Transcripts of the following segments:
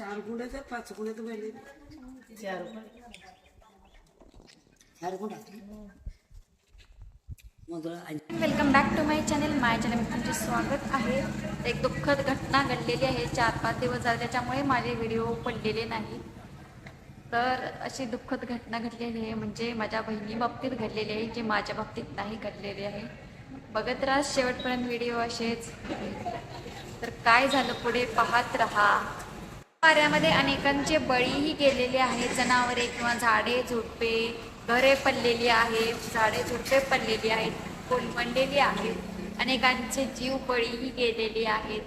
चार गुंड्याचं पाच गुंड्याचं चार रुपये चार गुंडा welcome back to my channel my channel तुमचे स्वागत आहे. एक दुःखद घटना घडलेली आहे. चार पाच दिवस झाले त्याच्यामुळे माझे व्हिडिओ पडलेले नाही. तर अशी दुःखद घटना घडलेली आहे. म्हणजे माझ्या बहिणी बाबतीत घडलेली आहे जी माझ्या बाबतीत नाही घडलेली आहे. बघत राहा शेवटपर्यंत व्हिडिओ असेच. तर काय झालं पुढे? पाहत राहा. वाऱ्यामध्ये अनेकांचे बळीही गेलेले आहेत. जनावरे किंवा झाडे झुडपे घरे पडलेली आहेत. झाडे झुडपे पडलेली आहेत. कोलमंडलेली आहेत. अनेकांचे जीव बळीही गेलेले आहेत.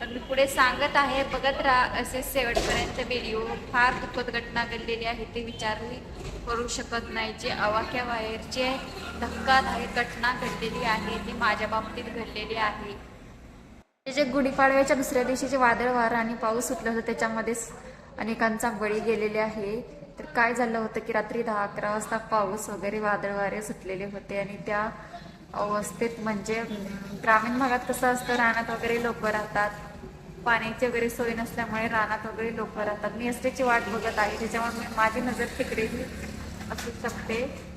तर मी पुढे सांगत आहे बघत राहा असे शेवटपर्यंत व्हिडिओ. फार दुःखद घटना घडलेली आहे ते विचारही करू शकत नाही. जे अवाक्याबाहेरचे धक्कादायक घटना घडलेली आहे ती माझ्या बाबतीत घडलेली आहे. जे गुढीपाडव्याच्या दुसऱ्या दिवशीचे वादळ वारं आणि पाऊस सुटलं होतं त्याच्यामध्येच अनेकांचा बळी गेलेले आहे. तर काय झालं होतं की रात्री दहा अकरा वाजता पाऊस वगैरे वादळ वारे सुटलेले होते आणि त्या अवस्थेत म्हणजे ग्रामीण भागात कसं असतं रानात वगैरे लोक राहतात. पाण्याची वगैरे सोय नसल्यामुळे रानात वगैरे लोक राहतात. मी असल्याची वाट बघत आहे त्याच्यामुळे मी- माझी नजर तिकडेही असू शकते.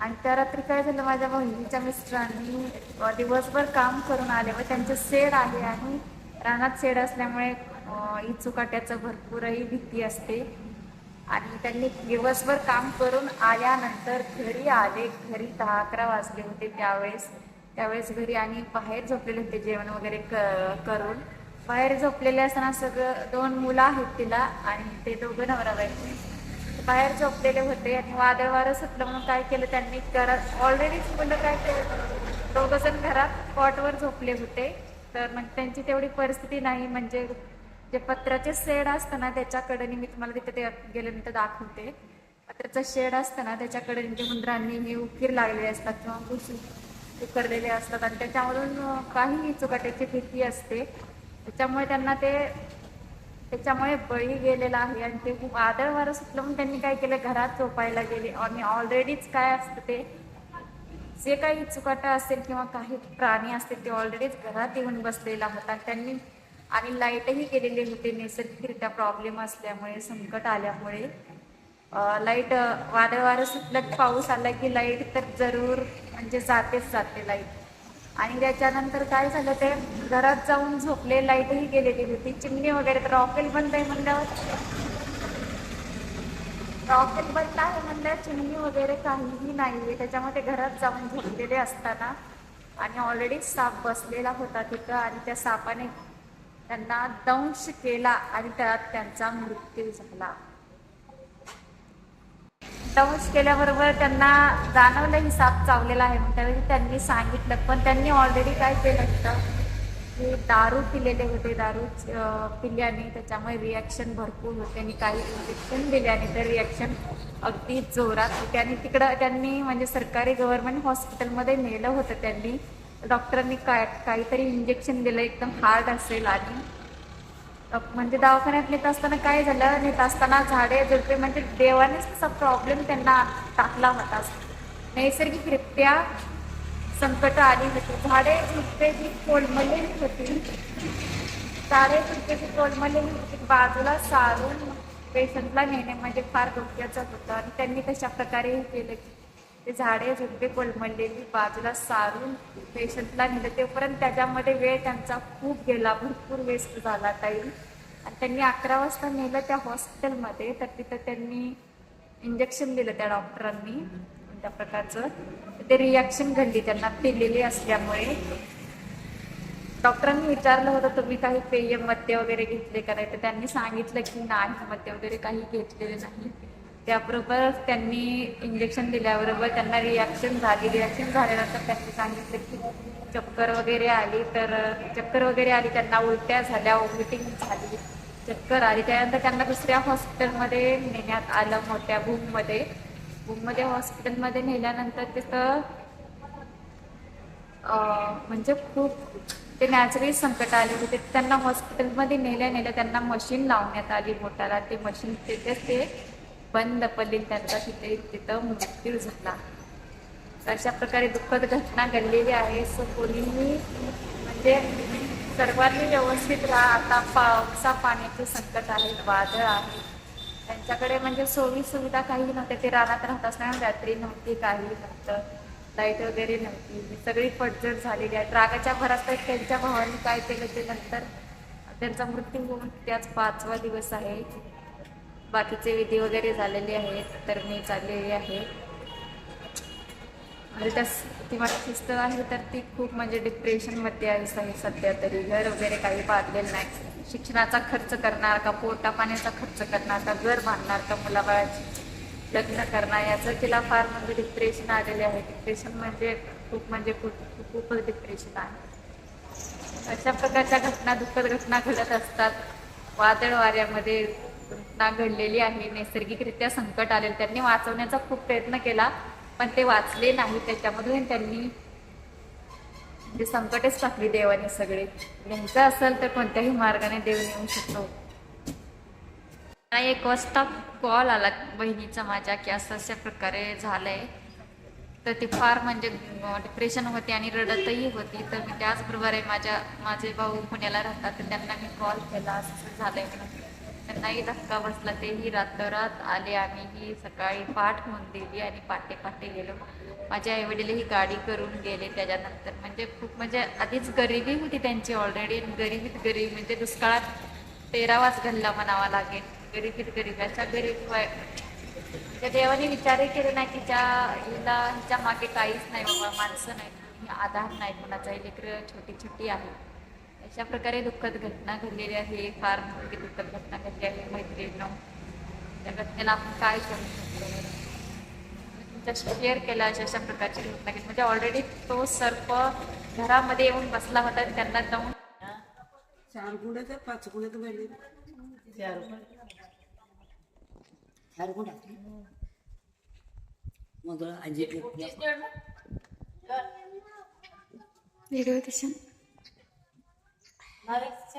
आणि त्या रात्री काय झालं माझ्या बहिणीच्या मिस्टरांनी दिवसभर काम करून आले व त्यांचे शेड आहे आणि रानात शेड असल्यामुळे इचुकाट्याचं भरपूरही भीती असते. आणि त्यांनी दिवसभर काम करून आल्यानंतर घरी आले. घरी दहा अकरा वाजले होते त्यावेळेस. त्यावेळेस घरी आणि बाहेर झोपलेले होते जेवण वगैरे क- करून. बाहेर झोपलेले असताना सगळं दोन मुलं आहेत तिला आणि ते दोघं नवरा बायको बाहेर झोपलेले होते. आणि वादळ वारं सुटलं म्हणून काय केलं त्यांनी? घरात ऑलरेडीच मुलं काय केलं? दोघ जण घरात कॉटवर झोपले होते. तर मग त्यांची तेवढी परिस्थिती नाही. म्हणजे जे पत्राचे शेड असतं ना त्याच्याकडे मी तुम्हाला तिथे ते गेल्यानंतर दाखवते. पत्राचं शेड असतं ना त्याच्याकडे ते मुंद्रांनी हे उकीर लागलेले असतात किंवा घुसून उकरलेले असतात. आणि त्याच्यामधून काही चुकाट्याची भीती असते. त्याच्यामुळे त्यांना ते त्याच्यामुळे बळी गेलेला आहे आणि ते खूप आदळ वारं सुटलं म्हणून त्यांनी काय केलं? घरात झोपायला गेले. आणि ऑलरेडीच काय असतं ते? जे काही चुकाटा असेल किंवा काही प्राणी असतील ते ऑलरेडीच घरात येऊन बसलेला होता. त्यांनी आणि लाईटही गेलेले होती. नैसर्गिकरित्या प्रॉब्लेम असल्यामुळे संकट आल्यामुळे. लाइट वादळ वारं सुटलं की पाऊस आला की लाइट तर जरूर म्हणजे जातेच जाते लाइट आणि त्याच्यानंतर काय झालं ते घरात जाऊन झोपले लाईटही गेलेली होती चिमणी वगैरे तर रॉकेल बंद आहे म्हणल्यावर. रॉकेल बंद आहे म्हणल्यावर चिमणी वगैरे काहीही नाहीये. त्याच्यामध्ये घरात जाऊन झोपलेले असताना आणि ऑलरेडी साप बसलेला होता तिथं आणि त्या सापाने त्यांना दंश केला आणि त्यात त्यांचा मृत्यू झाला. दंश केल्याबरोबर त्यांना जाणवलं ही साप चावलेला आहे. मग त्यावेळी त्यांनी सांगितलं. पण त्यांनी ऑलरेडी काय केलं होतं? की दारू पिलेले होते. दारू पिल्याने त्याच्यामुळे रिॲक्शन भरपूर होते आणि काही इंजेक्शन दिल्याने तर रिॲक्शन अगदी जोरात होते. आणि तिकडं त्यांनी म्हणजे सरकारी गव्हर्नमेंट हॉस्पिटलमध्ये नेलं होतं त्यांनी. डॉक्टरांनी काय काहीतरी इंजेक्शन दिलं. एकदम हार्ड असेल आणि म्हणजे दवाखान्यात नेत असताना काय झालं? नेत असताना झाडे झुडपे म्हणजे देवानेच तसा प्रॉब्लेम त्यांना टाकला होता. नैसर्गिकरित्या संकट आली होती. झाडे झुडपे जी कोलमलेली होती झाडे झुडपे जी कोलमलेली होती बाजूला सारून पेशंटला नेणे म्हणजे फार धोक्याचं होतं. आणि त्यांनी तशा प्रकारे हे केलं. की ते झाडे झुडपे कोलमडलेली बाजूला सारून पेशंटला नेलं. तेपर्यंत त्याच्यामध्ये वेळ त्यांचा खूप गेला. भरपूर वेस्ट झाला टाईम आणि त्यांनी अकरा वाजता नेलं त्या हॉस्पिटलमध्ये तर तिथं त्यांनी इंजेक्शन दिलं त्या डॉक्टरांनी त्या प्रकारचं. ते रिॲक्शन घडली त्यांना पिलेली असल्यामुळे. डॉक्टरांनी विचारलं होतं तुम्ही काही पेय मद्य वगैरे घेतले का नाही? तर त्यांनी सांगितलं की नाही मद्य वगैरे काही घेतलेले नाही. त्याबरोबर त्यांनी इंजेक्शन दिल्याबरोबर त्यांना रिॲक्शन झाली. रिॲक्शन झाल्यानंतर त्यांनी सांगितलं की चक्कर वगैरे आली तर चक्कर वगैरे आली त्यांना उलट्या झाल्या वॉमिटिंग झाली. चक्कर आली. त्यानंतर त्यांना दुसऱ्या हॉस्पिटलमध्ये नेण्यात आलं मोठ्या भूममध्ये भूममध्ये हॉस्पिटलमध्ये नेल्यानंतर तिथं म्हणजे खूप ते नॅचरली संकट आले होते. त्यांना हॉस्पिटलमध्ये नेल्या नेल्या त्यांना मशीन लावण्यात आली बोटाला ते मशीन तिथेच ते बंद पडली त्यांचा तिथे तिथं मृत्यू झाला. अशा प्रकारे दुःखद घटना घडलेली आहे. सो कोणीही म्हणजे सर्वांनी व्यवस्थित राहा. आता पावसा पाण्याचे संकट आहे वादळ आहे. त्यांच्याकडे म्हणजे सोयी सुविधा काही नव्हत्या. ते रानात राहत असल्यामुळे रात्री नव्हती काही नव्हतं. लाइट वगैरे नव्हती. सगळी पडझड झालेली आहे. रागाच्या भरात तर त्यांच्या भावाने काय केलं ते नंतर त्यांचा मृत्यू होऊन त्याच पाचवा दिवस आहे. बाकीचे विधी वगैरे झालेले आहेत तर मी चाललेली आहे. म्हणजे ती माझी सिस्टर आहे तर ती खूप म्हणजे डिप्रेशनमध्ये आहे आहे सध्या तरी. घर वगैरे काही बांधलेलं नाही. शिक्षणाचा खर्च करणार का पोटा पाण्याचा खर्च करणार का घर बांधणार का मुलाबाळाची? लग्न करणार याचं तिला फार म्हणजे डिप्रेशन आलेले आहे. डिप्रेशन म्हणजे खूप म्हणजे खूप खूप- खूपच डिप्रेशन आहे. अशा प्रकारच्या घटना दुःखद घटना घडत असतात. वादळ वाऱ्यामध्ये घटना घडलेली आहे नैसर्गिकरित्या संकट आलेलं त्यांनी वाचवण्याचा खूप प्रयत्न केला पण ते वाचले नाही. त्याच्यामधून त्यांनी म्हणजे संकटच टाकली देवाने सगळे. यांचं असेल तर कोणत्याही मार्गाने देव नेऊ शकतो. मला एक वाजता कॉल आला बहिणीचा माझ्या की असं अशा प्रकारे झालंय. तर ती फार म्हणजे डिप्रेशन होती आणि रडतही होती. तर मी त्याचबरोबर माझ्या माझे भाऊ पुण्याला राहतात तर त्यांना मी कॉल केला. असं असं झालंय. म्हणून त्यांनाही धक्का बसला तेही रातोरात आले आम्ही. ही सकाळी पाठ होऊन दिली आणि पाटे पाटे गेलो. माझ्या आई ही गाडी करून गेले त्याच्यानंतर. म्हणजे खूप म्हणजे आधीच गरिबी होती त्यांची ऑलरेडी गरिबीत गरीब म्हणजे दुष्काळात तेरावाच गल्ला म्हणावा लागेल. गरिबीत गरीब अशा गरीब वय- देवाने विचारही केले नाही तिच्या हिला हिच्या मागे काहीच नाही बाबा माणसं नाही आधार नाही कोणाचाही लेकरं छोटी छोटी आहे. अशा प्रकारे दुःखद घटना घडलेली आहे. फार मोठी दुःखद घटना घडली आहे मैत्रिणीनं. त्या घटनेला आपण काय करू शकतो? तुमच्या शेअर केला अशा अशा प्रकारची घटना घडली. म्हणजे ऑलरेडी तो सर्प घरामध्ये येऊन बसला होता त्यांना जाऊन चार तर पाच तर भेटले चार चार गुंडा. मग आजी व्हिडिओ Habis